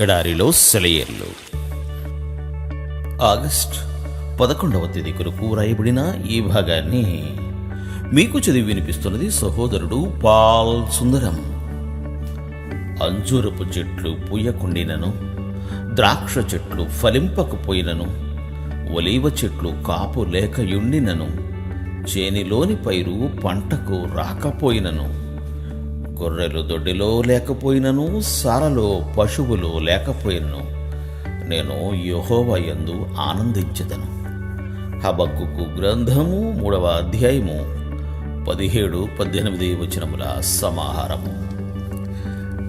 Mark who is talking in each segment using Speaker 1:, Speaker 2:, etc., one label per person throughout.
Speaker 1: ఎడారిలో సెలయేర్లు. ఆగస్ట్ పదకొండవ తేదీ కొరకు రాయబడిన ఈ భాగాన్ని మీకు చదివి వినిపిస్తున్నది సహోదరుడు పాల్ సుందరం. అంజూరపు చెట్లు పూయకుండినను ద్రాక్ష చెట్లు ఫలింపకపోయినను ఒలీవ చెట్లు కాపు లేకయుండినను చేనిలోని పైరు పంటకు రాకపోయినను. గొర్రెలు దొడ్డిలో లేకపోయినను సారలో పశువులు లేకపోయినను నేను యెహోవా యందు ఆనందించదను. హబక్కుకు గ్రంథము మూడవ అధ్యాయము పదిహేడు పద్దెనిమిది వచనముల సమాహారము.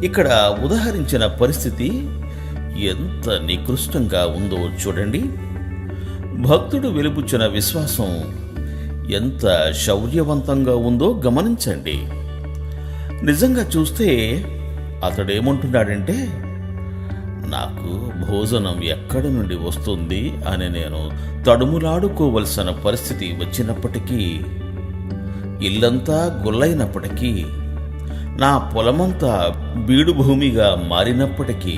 Speaker 1: ఇక్కడ ఉదహరించిన పరిస్థితి ఎంత నికృష్టంగా ఉందో చూడండి. భక్తుడు వెలుపుచ్చిన విశ్వాసం ఎంత శౌర్యవంతంగా ఉందో గమనించండి. నిజంగా చూస్తే అతడేమంటున్నాడంటే నాకు భోజనం ఎక్కడి నుండి వస్తుంది అని నేను తడుములాడుకోవలసిన పరిస్థితి వచ్చినప్పటికీ ఇల్లంతా గుల్లైనప్పటికీ నా పొలమంతా బీడు భూమిగా మారినప్పటికీ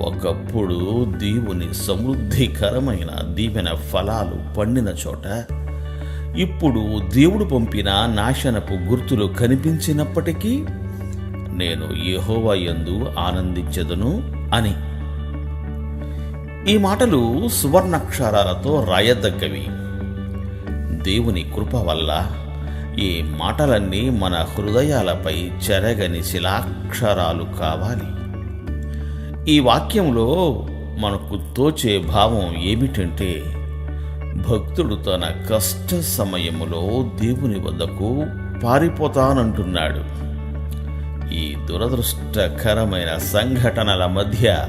Speaker 1: ఒకప్పుడు దేవుని సమృద్ధికరమైన దీవెన ఫలాలు పండిన చోట ఇప్పుడు దేవుడు పంపిన నాశనపు గుర్తులు కనిపించినప్పటికీ నేను యెహోవా యందు ఆనందించదును అని. ఈ మాటలు సువర్ణాక్షరాలతో రాయదగ్గవి. దేవుని కృప వల్ల ఈ మాటలన్నీ మన హృదయాలపై చెరగని శిలాక్షరాలు కావాలి. ఈ వాక్యంలో మనకు తోచే భావం ఏమిటంటే భక్తుడు తన కష్ట సమయములో దేవుని వద్దకు పారిపోతానంటున్నాడు. ఈ దురదృష్టకరమైన సంఘటనల మధ్య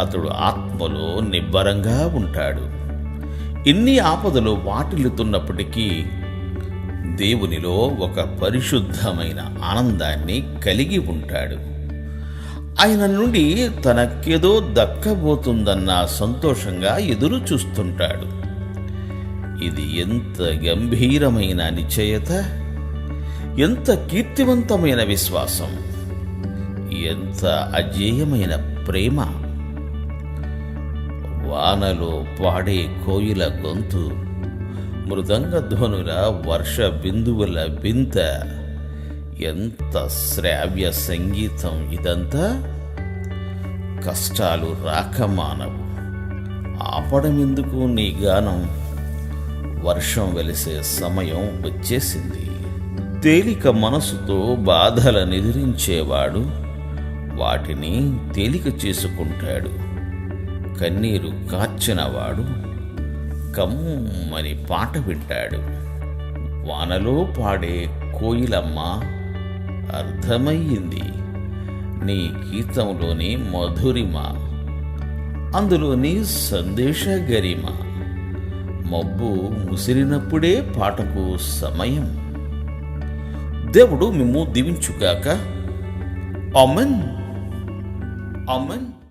Speaker 1: అతడు ఆత్మలో నిబ్బరంగా ఉంటాడు. ఇన్ని ఆపదలు వాటిల్లుతున్నప్పటికీ దేవునిలో ఒక పరిశుద్ధమైన ఆనందాన్ని కలిగి ఉంటాడు. ఆయన నుండి తనకేదో దక్కబోతుందన్న సంతోషంగా ఎదురు చూస్తుంటాడు ఇది ఎంత గంభీరమైన నిశ్చయత? ఎంత కీర్తివంతమైన విశ్వాసం? ఎంత అజేయమైన ప్రేమ? వానలో పాడే కోయిల గొంతు మృదంగ ధ్వనుల వర్ష బిందువుల వింత ఎంత శ్రావ్య సంగీతం ఇదంతా? కష్టాలు రాకమానవు. ఆపడమెందుకు నీ గానం? వర్షం వెలిసే సమయం వచ్చేసింది. తేలిక మనసుతో బాధల నిద్రించేవాడు వాటిని తేలిక చేసుకుంటాడు. కన్నీరు కార్చినవాడు కమ్మని పాట వింటాడు. వానలో పాడే కోయిలమ్మ అర్థమయ్యింది. నీ గీతంలోని మధురిమ అందులోని సందేశ గరిమ మబ్బు ముసిరినప్పుడే పాటకు సమయం. దేవుడు మిమ్ము దీవించుగాక. అమన్ అమన్